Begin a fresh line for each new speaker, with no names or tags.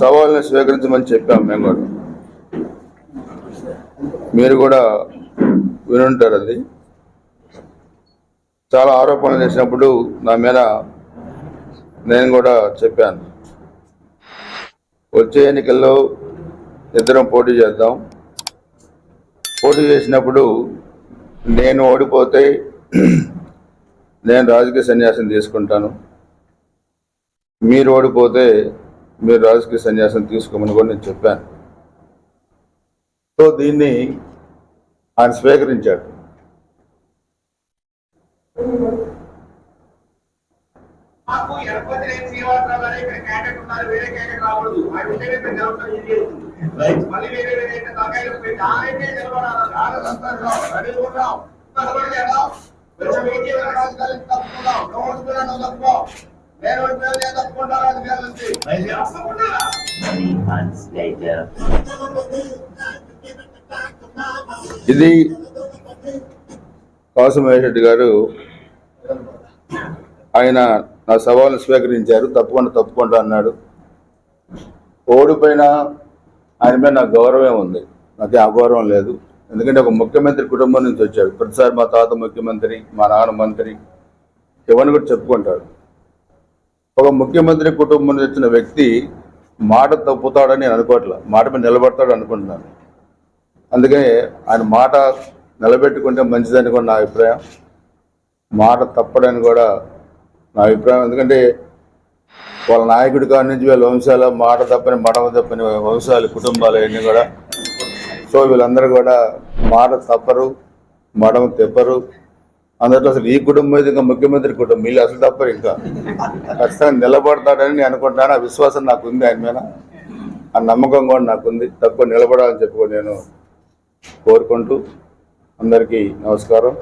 సవాళ్ళని స్వీకరించమని చెప్పాం మేము కూడా. మీరు కూడా వినుంటారు అది. చాలా ఆరోపణలు చేసినప్పుడు నా మీద నేను కూడా చెప్పాను. వచ్చే ఎన్నికల్లో ఇద్దరం పోటీ చేద్దాం. పోటీ చేసినప్పుడు నేను ఓడిపోతే నేను రాజకీయ సన్యాసం తీసుకుంటాను. మీరు ఓడిపోతే మీరు రాజకీయ సన్యాసం తీసుకోమని కూడా నేను చెప్పాను. సో దీన్ని ఆయన స్వీకరించాడు.
ఇది
కాసుమేషెడ్డి గారు ఆయన నా సవాల్ని స్వీకరించారు. తప్పకుండా తప్పకుండా అన్నాడు. ఓడిపోయిన ఆయన మీద నాకు గౌరవం ఉంది. నాకు అగౌరవం లేదు. ఎందుకంటే ఒక ముఖ్యమంత్రి కుటుంబం నుంచి వచ్చాడు. ప్రతిసారి మా తాత ముఖ్యమంత్రి మా నాన్న మంత్రి ఎవరిని కూడా చెప్పుకుంటాడు. ఒక ముఖ్యమంత్రి కుటుంబం వచ్చిన వ్యక్తి మాట తప్పుతాడని నేను అనుకోవట్లే. మాట మీద నిలబడతాడు అనుకుంటున్నాను. అందుకని ఆయన మాట నిలబెట్టుకుంటే మంచిదని కూడా నా అభిప్రాయం. మాట తప్పడని కూడా నా అభిప్రాయం. ఎందుకంటే వాళ్ళ నాయకుడి కాడి నుంచి వీళ్ళ వంశాల మాట తప్పని మడమ తప్పని వంశాలు కుటుంబాలు అన్నీ కూడా. సో వీళ్ళందరూ కూడా మాట తప్పరు మడమ తెప్పరు. అందులో అసలు ఈ కుటుంబం ఇది ఇంకా ముఖ్యమంత్రి కుటుంబం వీళ్ళు అసలు తప్పరు ఇంకా. ఖచ్చితంగా నిలబడతాడని నేను అనుకుంటున్నాను. ఆ విశ్వాసం నాకు ఉంది ఆయన మీద. ఆ నమ్మకం కూడా నాకుంది. తక్కువ నిలబడాలని చెప్పి నేను కోరుకుంటూ అందరికీ నమస్కారం.